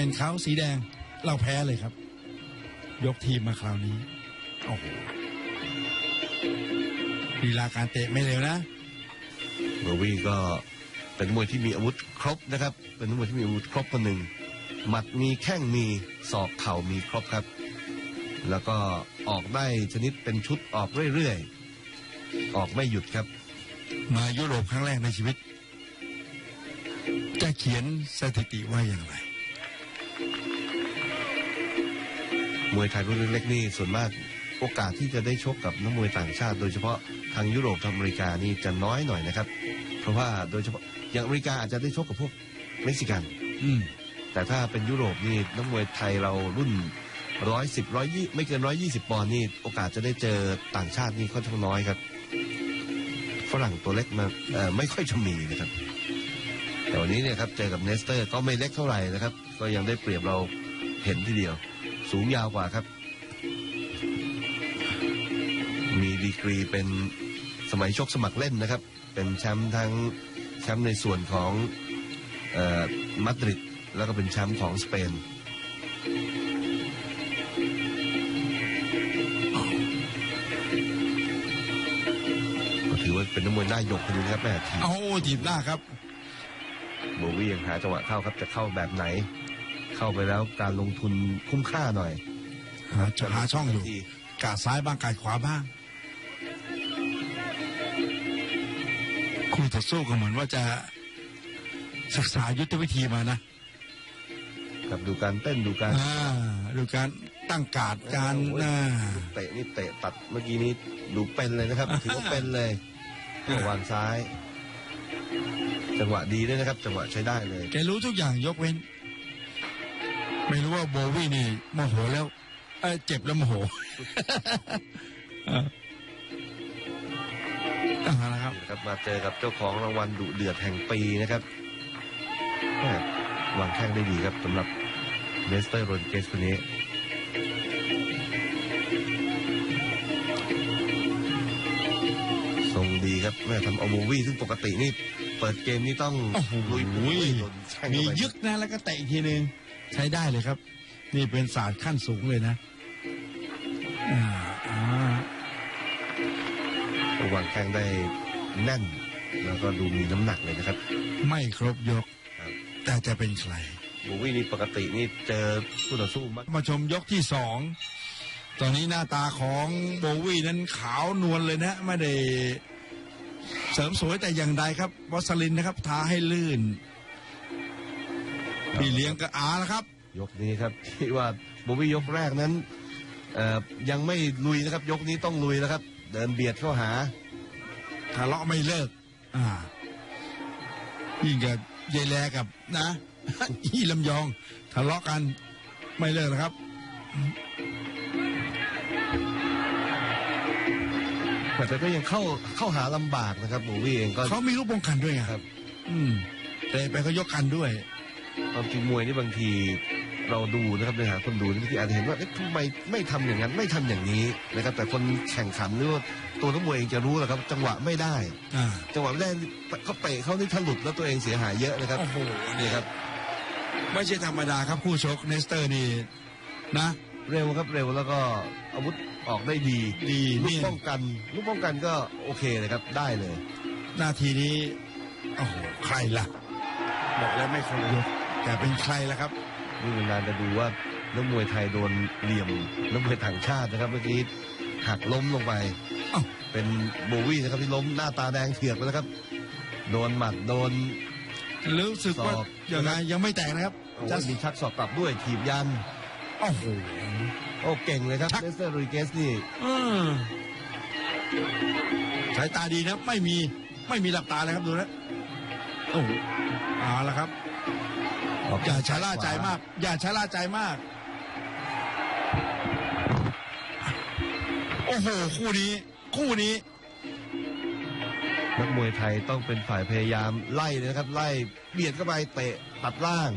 จะเสมอถ้าเป็นเขาสีแดงเราแพ้เลยครับ ยกทีมมาคราวนี้โอ้โหลีลาการเตะไม่เร็วนะโบวี่ก็เป็นมวยที่มีอาวุธครบนะครับ เป็นมวยที่มีอาวุธครบคนหนึ่งหมัดมีแข้งมีศอกเข่ามีครบครับ แล้วก็ออกได้ชนิดเป็นชุดออกเรื่อยๆออกไม่หยุดครับ มายุโรปครั้งแรกในชีวิต จะเขียนสถิติว่าอย่างไร มวยไทยรุ่นเล็กๆนี่ส่วนมากโอกาสที่จะได้ชกกับนักมวยต่างชาติ โดยเฉพาะทางยุโรปทางอเมริกานี่จะน้อยหน่อยนะครับ เพราะว่าโดยเฉพาะอย่างอเมริกาอาจจะได้ชกกับพวกเม็กซิกัน อืมแต่ถ้าเป็นยุโรปนี่นักมวยไทยเรารุ่นร้อยสิบร้อยยี่ไม่เกินร้อยยี่สิบปอนด์นี่โอกาสจะได้เจอต่างชาตินี่ค่อนข้างน้อยครับ ฝรั่งตัวเล็กมาไม่ค่อยจะมีนะครับ แต่วันนี้เนี่ยครับเจอกับเนสเตอร์ก็ไม่เล็กเท่าไหร่นะครับ ก็ยังได้เปรียบเราเห็นทีเดียว สูงยาวกว่าครับ มีดีกรีเป็นสมัยชกสมัครเล่นนะครับ เป็นแชมป์ทั้งแชมป์ในส่วนของเอ่อมาดริดแล้วก็เป็นแชมป์ของสเปนก็ถือว่าเป็นนักมวยหน้าหยกคนนึงครับแม่ทีเอาจีบหน้าครับ โบวี่ยังหาจังหวะเข้าครับจะเข้าแบบไหน เข้าไปแล้วการลงทุนคุ้มค่าหน่อยหาหาช่องอยู่กาดซ้ายบ้างกาดขวาบ้าง คู่ต่อสู้ก็เหมือนว่าจะศึกษายุทธวิธีมานะ กับดูการเต้นดูการดูการตั้งการดการเตะนี่เตะตัดเมื่อกี้นี้ดูเป็นเลยนะครับถือว่าเป็นเลย วางซ้าย จังหวะดีด้วยนะครับ จังหวะใช้ได้เลย แกรู้ทุกอย่างยกเว้น ไม่รู้ว่าโบวี่นี่โมโหแล้วเออเจ็บแล้วโมโห อ่าเอาละครับ นะครับมาเจอกับเจ้าของรางวัลดุเดือดแห่งปีนะครับแม่วางแข้งได้ดีครับสำหรับเนสเตอร์โรนเกสคนนี้ทรงดีครับแม่ทำเอาโบวี่ซึ่งปกตินี่ เปิดเกมนี่ต้องโอ้โหลุยปุยโดนแช่งมีเข้าไปยึกนะแล้วก็เตะอีกทีหนึ่งใช้ได้เลยครับ นี่เป็นศาสตร์ขั้นสูงเลยนะอ่าอ่า วางแข้งได้แน่น แล้วก็ดูมีน้ำหนักเลยนะครับ ไม่ครบยก ครับ แต่จะเป็นใครโบวี่นี่ปกตินี่เจอคู่ต่อสู้มักมาชมยกที่สอง ตอนนี้หน้าตาของโบวี่นั้นขาวนวลเลยนะ ไม่ได้ เสริมสวยแต่อย่างใดครับวัสลินนะครับทาให้ลื่นพี่เลี้ยงก็อาแล้วครับ ยกนี้ครับที่ว่าโบวี่ยกแรกนั้นเอ่อยังไม่ลุยนะครับ ยกนี้ต้องลุยแล้วครับ เดินเบียดเข้าหาทะเลาะไม่เลิก อ่ายิ่งกับเยายแลกับนะอีลำยองทะเลาะกันไม่เลิกนะครับ แต่ก็ยังเข้าเข้าหาลำบากนะครับโบวี่เองก็เขามีลูกป้องกันด้วยไงครับ อืม แต่ไปเขายกกันด้วย ความจริงมวยนี่บางทีเราดูนะครับในหาคนดูนี่บางทีอาจจะเห็นว่าเอ๊ะทำไมไม่ทำอย่างนั้นไม่ทำอย่างนี้นะครับ แต่คนแข่งขันหรือว่าตัวนักมวยเองจะรู้แหละครับ จังหวะไม่ได้ อ่า จังหวะไม่ได้เขาเตะเขานี่ถลุดแล้วตัวเองเสียหายเยอะนะครับโอ้โห นี่ครับ ไม่ใช่ธรรมดาครับคู่ชกเนสเตอร์นี่นะ เร็วครับเร็วแล้วก็อาวุธ ออกได้ดี ดีลูกนี่ป้องกัน ลูกป้องกันก็โอเคเลยครับ ได้เลยหน้าทีนี้โอ้โหใครล่ะบอกแล้วไม่เคยยกแต่เป็นใครล่ะครับนี่นานๆจะดูว่านักมวยไทยโดนเหลี่ยมนักมวยต่างชาตินะครับเมื่อกี้หักล้มลงไปเอ้าเป็นโบวี่นะครับที่ล้มหน้าตาแดงเถือกไปแล้วครับ โดนหมัดโดนรู้สึกว่าศอกอย่างไรยังไม่แตกนะครับโอ้จะยมีชักศอกกลับด้วยถีบยันโอ้โห โอ้เก่งเลยครับชักเลสเตอร์รูเกสนี่เออสายตาดีนะ ไม่มีไม่มีหลับตาเลยครับดูนะโอ้โหเอาละครับอย่าชะล่าใจมาก อย่าชะล่าใจมาก โอ้โหคู่นี้ คู่นี้นักมวยไทยต้องเป็นฝ่ายพยายามไล่เลยนะครับ ไล่เบียดเข้าไปเตะตัดล่าง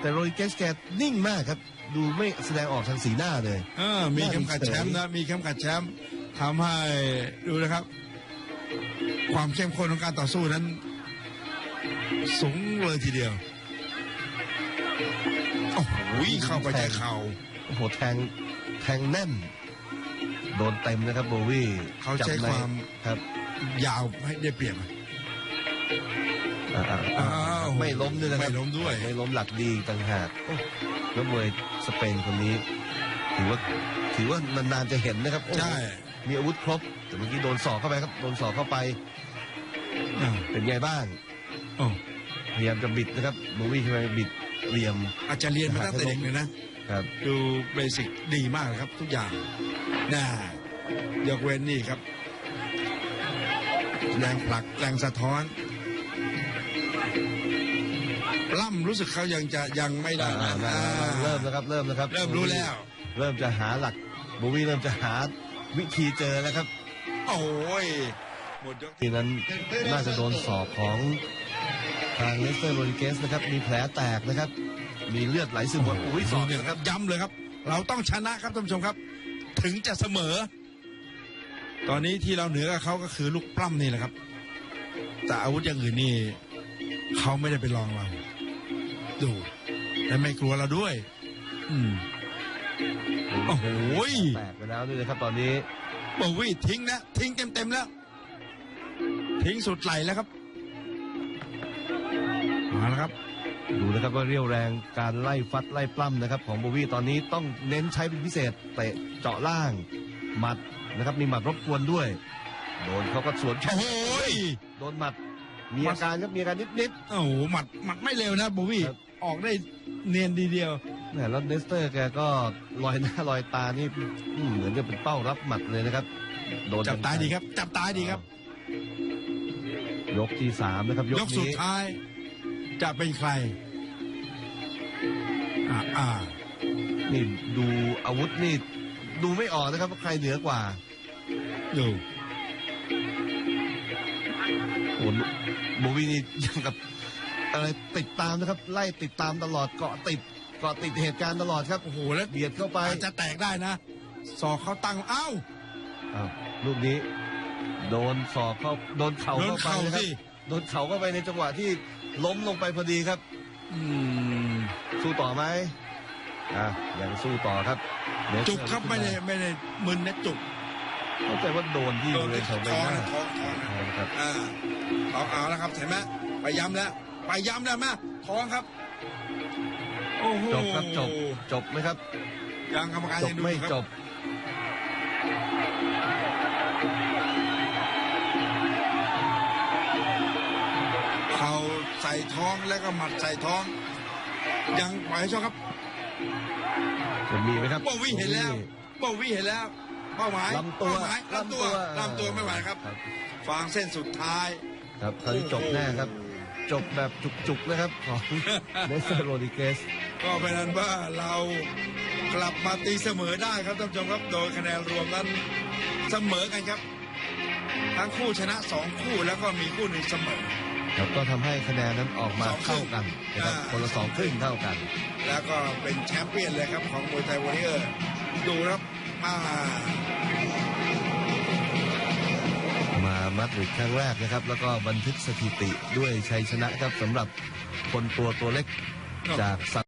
แต่โรยเกสแกนิ่งมากครับ ดูไม่แสดงออกทางสีหน้าเลยเออมีเข็มขัดแชมป์นะมีเข็มขัดแชมป์ทำให้ดูนะครับ ความเข้มข้นของการต่อสู้นั้น สูงเลยทีเดียวโอ้โหเข้าไปใจเข่าโอ้โหแทงแทงแน่น โดนเต็มนะครับโบวี่เขาใช้จับในความครับ ยาวให้ได้เปรียบ อ่าอ่าอ่าอ้าวไม่ล้มด้วยนะครับไม่ล้มด้วย ไม่ล้มหลักดีต่างหากโอ้นักมวยสเปนคนนี้ ถือว่าถือว่านานๆจะเห็นนะครับโอ้ใช่ มีอาวุธครบ แต่เมื่อกี้โดนสอกเข้าไปครับ โดนสอกเข้าไปอ่าเป็นไงบ้างโอ้พยายามจะบิดนะครับโบวี่ทำไมบิดเหลี่ยมอาจจะเรียนมาตั้งแต่เด็กเลยนะ ครับ ดูเบสิกดีมากเลยครับ ทุกอย่างน่ายกเว้นนี่ครับ แรงผลักแรงสะท้อน ล่ำรู้สึกเขายังจะยังไม่ได้อ่านะอ่าเริ่มแล้วครับเริ่มแล้วครับเริ่มรู้แล้ว เริ่มจะหาหลักโบวี่เริ่มจะหาวิธีเจอแล้วครับ โอ้ยหมดยกทีนั้นน่าจะโดนสอบของทางเลสเตอร์โรดิเกสนะครับ มีแผลแตกนะครับ มีเลือดไหลซึมหมดอุ้ยสสออบบเนี่ยครับย้ำเลยครับ เราต้องชนะครับท่านผู้ชมครับ ถึงจะเสมอ ตอนนี้ที่เราเหนือกับเขาก็คือลูกปล้ำนี่แหละครับ แต่อาวุธอย่างอื่นนี่ เขาไม่ได้ไปลองเรา ดูแต่ไม่กลัวเราด้วย อืมโอ้โหแตกไปแล้วด้วยนะครับตอนนี้โบวี่ทิ้งนะทิ้งเต็มเต็มๆแล้ว ทิ้งสุดไหลแล้วครับมาแล้วครับ ดูนะครับว่าเรี่ยวแรงการไล่ฟัดไล่ปล้ำนะครับ ของโบวี่ตอนนี้ต้องเน้นใช้เป็นพิเศษเตะเจาะล่างหมัดนะครับ มีหมัดรบกวนด้วย โดนเขาก็สวนแข้โอ้งโหยโดนหมัด มีอาการครับมีอาการนิดโอ้โหหมัดหมัดไม่เร็วนะโบวี่ครับออกได้เนียนดีเดียวๆเนี่ยแล้วเนสเตอร์แกก็ลอยหน้าลอยตานี่อืมเหมือนจะเป็นเป้ารับหมัดเลยนะครับโดนจับตาดีครับ จับตาดีครับ ยกที่สามนะครับยยกกสุดนี้ท้าย จะเป็นใครอ่าอ่านี่ดูอาวุธนี่ดูไม่ออกนะครับว่าใครเหนือกว่า ดูโอ้โหโบวีนี่ยังกับอะไรติดตามนะครับ ไล่ติดตามตลอดเกาะติดเกาะติดเหตุการณ์ตลอดครับโอ้โหแล้วเบียดเข้าไปอาจจะแตกได้นะสอกเขาตั้งเอ้าอ้าวลูกนี้ โดนศอกเข้าโดนเข่าโดนเข้าไปเข่านะครับสิโดนเข่าเข้าไปในจังหวะที่ล้มลงไปพอดีครับอืมสู้ต่อไหมอะยังสู้ต่อครับเนสเตอจุกครับไม่ได้ไม่ได้มึนนะจุก เข้าใจว่าโดนที่โดบนริเวที่ณแถท้อวงใบหน้าท้องท้องนะท้องครับอ่าเอาเอาแล้วครับเห็นไหมไปย้ำแล้วไปย้ำแล้วมาท้องครับโอ้โหจบครับจบจบไหมครับ ยังกรรมการจยับงดูไม่อยู่ครับจบเขาใส่ท้องแล้วก็หมัดใส่ท้อง ยังปล่อยให้ชกครับจะมีไหมครับโบวี่เห็นแล้วโบวี่เห็นแล้ว เป้าหมายลำตัวเป้าหมายลำตัวลำตัวไม่ไหวครับครับฟางเส้นสุดท้าย ครับคราวนี้จบแน่ครับ จบแบบจุกๆนะครับของเนสเตอร์โรดิเกสก็เป็นนั้นว่าเรากลับมาตีเสมอได้ครับท่านผู้ชมครับโดยคะแนนรวมนั้นเสมอกันครับ ทั้งคู่ชนะสองคู่แล้วก็มีคู่หนึ่งเสมอครับก็ทำให้คะแนนนั้นออกมาสองครึ่เท่างกันนะครับอ่าคนละสองครึ่งเท่ากัน แล้วก็เป็นแชมป์เปี้ยนเลยครับของมวยไทยวอริเออร์ดูครับ มามามัดริดครั้งแรกนะครับ แล้วก็บันทึกสถิติด้วยชัยชนะครับสำหรับคนตัวตัวเล็กจากซา